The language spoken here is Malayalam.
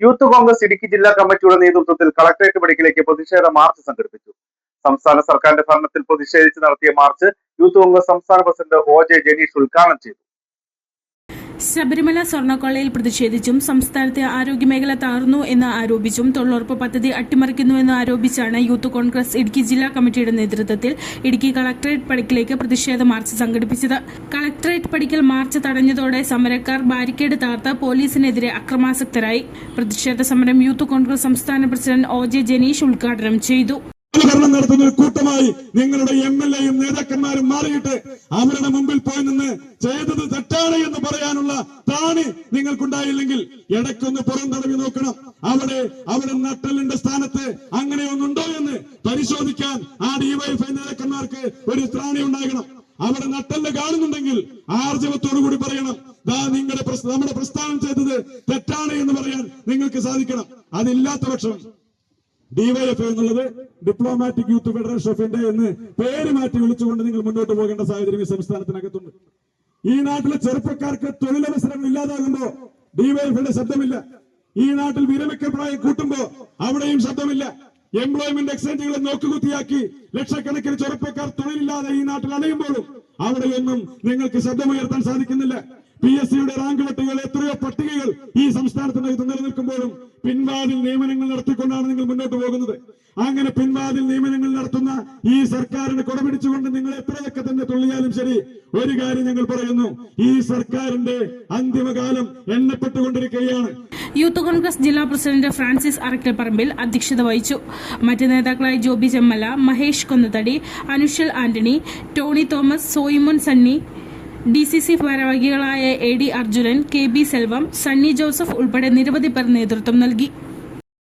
യൂത്ത് കോൺഗ്രസ് ഇടുക്കി ജില്ലാ കമ്മിറ്റിയുടെ നേതൃത്വത്തിൽ കളക്ടറേറ്റ് പടിക്കലേക്ക് പ്രതിഷേധ മാർച്ച് സംഘടിപ്പിച്ചു. സംസ്ഥാന സർക്കാരിന്റെ ഭരണത്തിൽ പ്രതിഷേധിച്ച് നടത്തിയ മാർച്ച് യൂത്ത് കോൺഗ്രസ് സംസ്ഥാന പ്രസിഡന്റ് ഒ ജെ ജനീഷ് ഉദ്ഘാടനം ചെയ്തു. ശബരിമല സ്വർണക്കൊള്ളയിൽ പ്രതിഷേധിച്ചും സംസ്ഥാനത്തെ ആരോഗ്യമേഖല തകർന്നു എന്ന് ആരോപിച്ചും തൊഴിലുറപ്പ് പദ്ധതി അട്ടിമറിക്കുന്നുവെന്ന് ആരോപിച്ചാണ് യൂത്ത് കോൺഗ്രസ് ഇടുക്കി ജില്ലാ കമ്മിറ്റിയുടെ നേതൃത്വത്തിൽ ഇടുക്കി കളക്ടറേറ്റ് പടിക്കലേക്ക് പ്രതിഷേധ മാർച്ച് സംഘടിപ്പിച്ചത്. കളക്ടറേറ്റ് പടിക്കൽ മാർച്ച് തടഞ്ഞതോടെ സമരക്കാർ ബാരിക്കേഡ് തകർത്ത് പോലീസിനെതിരെ അക്രമാസക്തരായി. പ്രതിഷേധ സമരം യൂത്ത് കോൺഗ്രസ് സംസ്ഥാന പ്രസിഡന്റ് ഒ ജെ ജനീഷ് ഉദ്ഘാടനം ചെയ്തു. ഭരണം നടത്തുന്ന ഒരു കൂട്ടമായി നിങ്ങളുടെ എം എൽ എയും നേതാക്കന്മാരും മാറിയിട്ട് അവരുടെ മുമ്പിൽ പോയി നിന്ന് ചെയ്തത് തെറ്റാണ് എന്ന് പറയാനുള്ള താണി നിങ്ങൾക്കുണ്ടായില്ലെങ്കിൽ ഇടയ്ക്കൊന്ന് പുറം തടവി നോക്കണം. അവിടെ അവിടെ നട്ടലിന്റെ സ്ഥാനത്ത് അങ്ങനെ ഒന്നുണ്ടോ എന്ന് പരിശോധിക്കാൻ ആ ഡിവൈഎഫ്ഐ നേതാക്കന്മാർക്ക് ഒരു ത്രാണി ഉണ്ടാകണം. അവിടെ നട്ടൽ കാണുന്നുണ്ടെങ്കിൽ ആർജവത്തോടു കൂടി പറയണം നിങ്ങളുടെ നമ്മുടെ പ്രസ്ഥാനം ചെയ്തത് തെറ്റാണ് എന്ന് പറയാൻ നിങ്ങൾക്ക് സാധിക്കണം. അതില്ലാത്ത പക്ഷം ഡിവൈഎഫ് എന്നുള്ളത് diplomatic youth federation of India എന്ന് പേര് മാറ്റി വിളിച്ചുകൊണ്ട് നിങ്ങൾ മുന്നോട്ട് പോകേണ്ട സാഹചര്യം ഈ സംസ്ഥാനത്തിനകത്തുണ്ട്. ഈ നാട്ടിലെ ചെറുപ്പക്കാർക്ക് തൊഴിലവസരങ്ങൾ ഇല്ലാതാകുമ്പോ ഡിവൈഎഫിന്റെ ശബ്ദമില്ല. ഈ നാട്ടിൽ വിരമിക്കപ്രായം കൂട്ടുമ്പോ അവിടെയും ശബ്ദമില്ല. എംപ്ലോയ്മെന്റ് എക്സ്ചേഞ്ചുകളെ നോക്കുകുത്തിയാക്കി ലക്ഷക്കണക്കിന് ചെറുപ്പക്കാർ തൊഴിലില്ലാതെ ഈ നാട്ടിൽ അലയുമ്പോഴും അവിടെയൊന്നും നിങ്ങൾക്ക് ശബ്ദമുയർത്താൻ സാധിക്കുന്നില്ല. പി എസ് സിയുടെ റാങ്ക് പട്ടികകൾ എത്രയോ പട്ടികകൾ ഈ സംസ്ഥാനത്തിനകത്ത് നിലനിൽക്കുമ്പോഴും പിൻവാതിൽ നിയമനങ്ങൾ നടത്തിക്കൊണ്ടാണ് നിങ്ങൾ മുന്നോട്ട് പോകുന്നത്. അങ്ങനെ പിൻവാതിൽ നിയമനങ്ങൾ നടത്തുന്ന ഈ സർക്കാരിനെ കൊടപിടിച്ചുകൊണ്ട് നിങ്ങൾ എത്രയൊക്കെ തന്നെ തുള്ളിയാലും ശരി ഒരു കാര്യം ഞങ്ങൾ പറയുന്നു. ഈ സർക്കാരിന്റെ അന്തിമകാലം എണ്ണപ്പെട്ടുകൊണ്ടിരിക്കുകയാണ്. യൂത്ത് കോൺഗ്രസ് ജില്ലാ പ്രസിഡന്റ് ഫ്രാൻസിസ് അറക്കൽ പറമ്പിൽ അധ്യക്ഷത വഹിച്ചു. മറ്റ് നേതാക്കളായി Joby Chemmala Mahesh Konnathady Anushal Antony Tony Thomas Soyimon Sunny D C C ഭാരവാഹികളായ A D Arjunan K B Selvam Sunny Joseph ഉൾപ്പെടെ നിരവധി പേർ നേതൃത്വം നൽകി.